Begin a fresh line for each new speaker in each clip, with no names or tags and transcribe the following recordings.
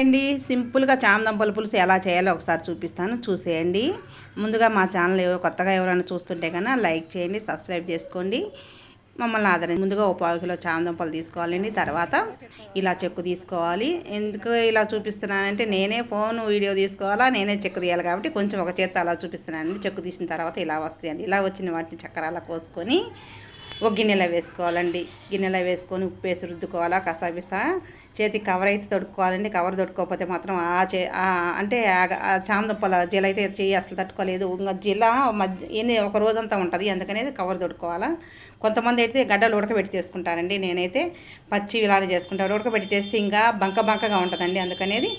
అండి సింపుల్గా చామదంపల పులుసు ఎలా చేయాలో ఒకసారి చూపిస్తాను. చూసేయండి. ముందుగా మా ఛానల్ కొత్తగా ఎవరైనా చూస్తుంటే కన్నా లైక్ చేయండి సబ్స్క్రైబ్ చేసుకోండి. మమ్మల్ని ఆదరించి ముందుగా ఓ పావు కిలో చామదంపలు తీసుకోవాలండి. తర్వాత ఇలా చెక్కు తీసుకోవాలి. ఎందుకు ఇలా చూపిస్తున్నానంటే నేనే ఫోన్ వీడియో తీసుకోవాలా నేనే చెక్కు తీయాలి కాబట్టి కొంచెం ఒక చేత అలా చూపిస్తున్నానండి. చెక్కు తీసిన తర్వాత ఇలా వస్తాయండి. ఇలా వచ్చిన వాటిని చక్కెర కోసుకొని ఒక గిన్నెలో వేసుకోవాలండి. గిన్నెలో వేసుకొని ఉప్పు వేసి రుద్దుకోవాలా కసాబిసా చేతికి కవర్ అయితే తొడుక్కోవాలండి. కవర్ తొడుక్కోకపోతే మాత్రం ఆ చే అంటే చామదుప్పల జీల అయితే చెయ్యి అసలు తట్టుకోలేదు. ఇంకా జీల మధ్య ఒక రోజంతా ఉంటుంది. అందుకనేది కవర్ తొడుక్కోవాలా. కొంతమంది అయితే గడ్డలు ఉడకబెట్టి చేసుకుంటారండి. నేనైతే పచ్చి ఇలానే చేసుకుంటాను ఉడకబెట్టి చేస్తే ఇంకా బంక బంకగా ఉంటుందండి. అందుకనేది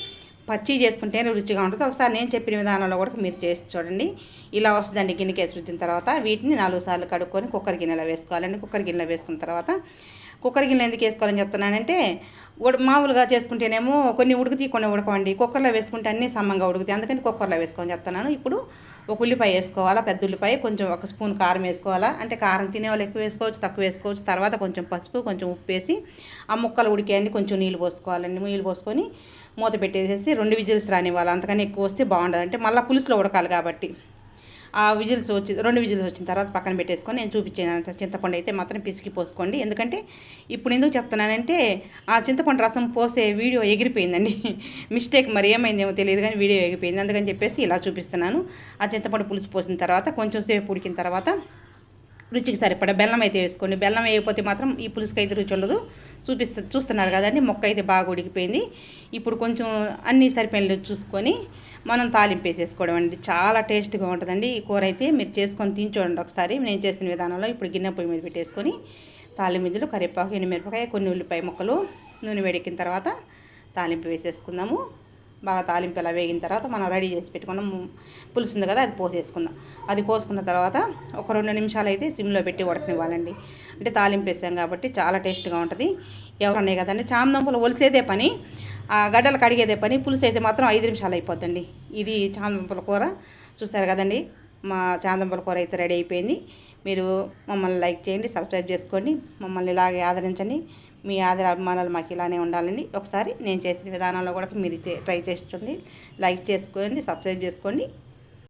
పచ్చి చేసుకుంటేనే రుచిగా ఉంటుంది. ఒకసారి నేను చెప్పిన విధానంలో కూడా మీరు చేసి చూడండి. ఇలా వస్తుందండి గిన్నెకేసి వేసి రుద్దిన తర్వాత. వీటిని నాలుగు సార్లు కడుక్కొని కుక్కర్ గిన్నెలో వేసుకోవాలండి. కుక్కర్ గిన్నెలో వేసుకున్న తర్వాత కుక్కర్ గిన్నె ఎందుకు వేసుకోవాలని చెప్తున్నానంటే ఉడ మామూలుగా చేసుకుంటేనేమో కొన్ని ఉడుకుతీ కొన్ని ఉడకవండి. కుక్కర్లో వేసుకుంటే అన్నీ సమంగా ఉడుకుతాయి. అందుకని కుక్కర్లో వేసుకొని చెప్తున్నాను. ఇప్పుడు ఒక ఉల్లిపాయ వేసుకోవాలా పెద్ద ఉల్లిపాయ కొంచెం ఒక స్పూన్ కారం వేసుకోవాలా. అంటే కారం తినే వాళ్ళు ఎక్కువ వేసుకోవచ్చు తక్కువ వేసుకోవచ్చు. తర్వాత కొంచెం పసుపు కొంచెం ఉప్పు వేసి ఆ ముక్కలు ఉడికేయండి. కొంచెం నీళ్ళు పోసుకోవాలండి నీళ్ళు పోసుకొని మూత పెట్టేసేసి రెండు విజిల్స్ రానివ్వాలి. అంతకని ఎక్కువ వస్తే బాగుండదు. అంటే మళ్ళీ పులుసులో ఉడకాలి కాబట్టి. ఆ విజిల్స్ వచ్చి రెండు విజిల్స్ వచ్చిన తర్వాత పక్కన పెట్టేసుకొని నేను చూపించాను చింతపండు అయితే మాత్రం పిసికి పోసుకోండి. ఎందుకంటే ఇప్పుడు ఎందుకు చెప్తున్నానంటే ఆ చింతపండు రసం పోసే వీడియో ఎగిరిపోయిందండి. మిస్టేక్ మరి ఏమైందేమో తెలియదు కానీ వీడియో ఎగిరిపోయింది. అందుకని చెప్పేసి ఇలా చూపిస్తున్నాను. ఆ చింతపండు పులుసు పోసిన తర్వాత కొంచెం సేపు ఉడికిన తర్వాత రుచికి సరిపడ బెల్లం అయితే వేసుకోండి. బెల్లం వేయకపోతే మాత్రం ఈ పులుసుకి అయితే రుచి ఉండదు. చూపిస్త చూస్తున్నారు కదండి మొక్క అయితే బాగా ఉడికిపోయింది. ఇప్పుడు కొంచెం అన్నీ సరిపోయిన చూసుకొని మనం తాలింపు వేసేసుకోవడం అండి. చాలా టేస్ట్గా ఉంటుందండి. ఈ కూర అయితే మీరు చేసుకొని తిని చూడండి ఒకసారి. నేను చేసిన విధానంలో ఇప్పుడు గిన్నె పొయ్యి మీద పెట్టేసుకొని తాలింపు కరివేపాకు ఎండుమిరపకాయ కొన్ని ఉల్లిపాయ ముక్కలు నూనె వేడెక్కిన తర్వాత తాలింపు వేసేసుకుందాము. బాగా తాలింపు ఎలా వేగిన తర్వాత మనం రెడీ చేసి పెట్టుకున్నాం. పులుసు ఉంది కదా అది పోసేసుకుందాం. అది పోసుకున్న తర్వాత ఒక రెండు నిమిషాలు అయితే సిమ్లో పెట్టి ఉడకనివ్వాలండి. అంటే తాలింపు వేసాం కాబట్టి చాలా టేస్ట్గా ఉంటుంది. ఎవరన్నాయి కదండి చామదంపలు ఒలిసేదే పని ఆ గడ్డలు కడిగేదే పని పులుసు అయితే మాత్రం ఐదు నిమిషాలు అయిపోద్దండి. ఇది చామదంపల కూర. చూస్తారు కదండి మా చాందంపల కూర అయితే రెడీ అయిపోయింది. మీరు మమ్మల్ని లైక్ చేయండి సబ్స్క్రైబ్ చేసుకోండి. మమ్మల్ని ఇలాగే ఆదరించండి. మీ ఆదర అభిమానాలు మాకు ఇలానే ఉండాలండి. ఒకసారి నేను చేసిన విధానంలో కూడా మీరు ట్రై చేసి చూడండి. లైక్ చేసుకోండి సబ్స్క్రైబ్ చేసుకోండి.